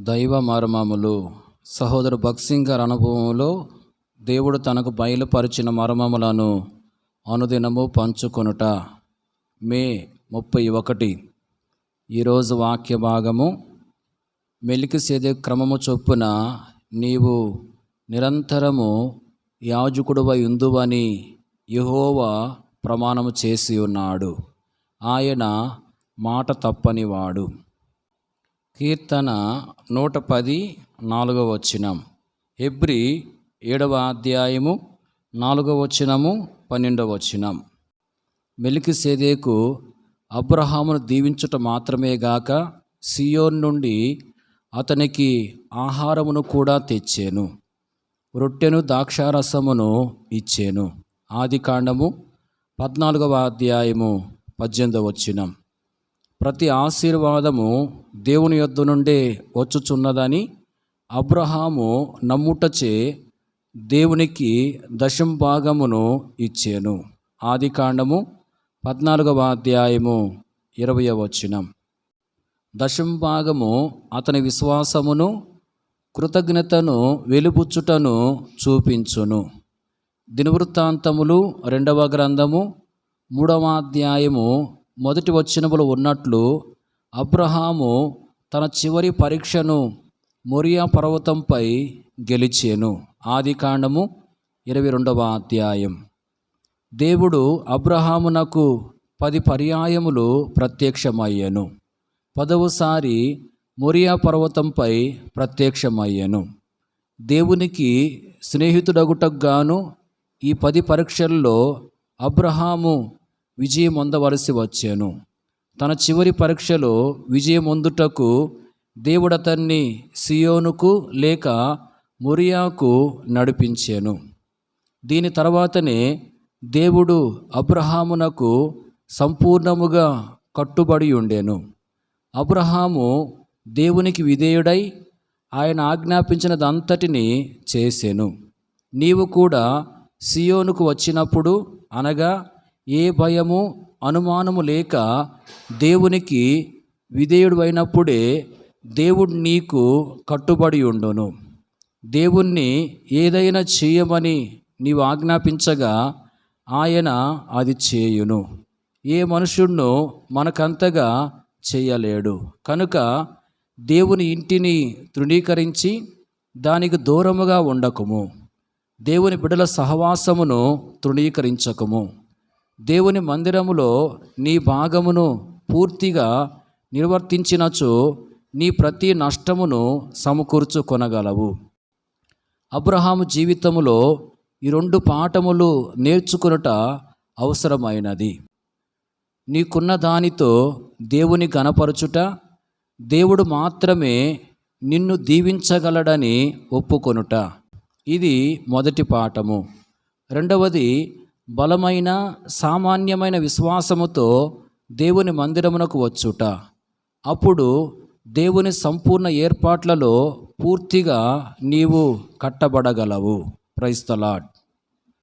దైవ మర్మములు. సహోదరు భక్సింగ్ గారి అనుభవంలో దేవుడు తనకు బయలుపరిచిన మర్మములను అనుదినము పంచుకొనుట. మే ముప్పై ఒకటి. ఈరోజు వాక్య భాగము. మెలికిసేదే క్రమము చొప్పున నీవు నిరంతరము యాజకుడువై ఉందువని యహోవా ప్రమాణము చేసి ఉన్నాడు ఆయన మాట తప్పనివాడు. కీర్తన నూట పది నాలుగవ వచనం. హెబ్రి ఏడవ అధ్యాయము నాలుగవ వచనము పన్నెండవ వచనం. మెలికిసేదేకు అబ్రహామును దీవించుట మాత్రమే గాక సియోన్ నుండి అతనికి ఆహారమును కూడా తెచ్చాను. రొట్టెను ద్రాక్షారసమును ఇచ్చాను. ఆది కాండము పద్నాలుగవ అధ్యాయము పద్దెనిమిదవ వచనం. ప్రతి ఆశీర్వాదము దేవుని యొద్ద నుండే వచ్చుచున్నదని అబ్రహాము నమ్ముటచే దేవునికి దశం భాగమును ఇచ్చాను. ఆది కాండము పద్నాలుగవ అధ్యాయము ఇరవయ వచనం. దశం భాగము అతని విశ్వాసమును కృతజ్ఞతను వెలుపుచ్చుటను చూపించును. దినవృత్తాంతములు రెండవ గ్రంథము మూడవ అధ్యాయము మొదటి వచనములు ఉన్నట్లు అబ్రహాము తన చివరి పరీక్షను మొరియా పర్వతంపై గెలిచాను. ఆది కాండము ఇరవై రెండవ అధ్యాయం. దేవుడు అబ్రహామునకు పది పర్యాయములు ప్రత్యక్షమయ్యాను. పదవసారి మొరియా పర్వతంపై ప్రత్యక్షమయ్యాను. దేవునికి స్నేహితుడగుటకు గాను ఈ పది పరీక్షల్లో అబ్రహాము విజయం పొందవలసి వచ్చాను. తన చివరి పరీక్షలో విజయం పొందుటకు దేవుడు అతన్ని సియోనుకు లేక మొరియాకు నడిపించాను. దీని తర్వాతనే దేవుడు అబ్రహామునకు సంపూర్ణముగా కట్టుబడి ఉండేను అబ్రహాము దేవునికి విధేయుడై ఆయన ఆజ్ఞాపించినదంతటిని చేసెను. నీవు కూడా సియోనుకు వచ్చినప్పుడు అనగా ఏ భయము అనుమానము లేక దేవునికి విధేయుడు అయినప్పుడే దేవుడు నీకు కట్టుబడి ఉండును. దేవుణ్ణి ఏదైనా చేయమని నీవు ఆజ్ఞాపించగా ఆయన అది చేయును. ఏ మనుషుణ్ణు మనకంతగా చేయలేడు. కనుక దేవుని ఇంటిని తృణీకరించి దానికి దూరముగా ఉండకము. దేవుని బిడల సహవాసమును తృణీకరించకము. దేవుని మందిరములో నీ భాగమును పూర్తిగా నిర్వర్తించినచో నీ ప్రతి నష్టమును సమకూర్చుకొనగలవు అబ్రహాము జీవితములో ఈ రెండు పాఠములు నేర్చుకొనుట అవసరమైనది. నీకున్న దానితో దేవుని గనపరచుట దేవుడు మాత్రమే నిన్ను దీవించగలడని ఒప్పుకొనుట. ఇది మొదటి పాఠము. రెండవది బలమైన సామాన్యమైన విశ్వాసముతో దేవుని మందిరమునకు వచ్చుట. అప్పుడు దేవుని సంపూర్ణ ఏర్పాట్లలో పూర్తిగా నీవు కట్టబడగలవు. ప్రైస్తలాడ్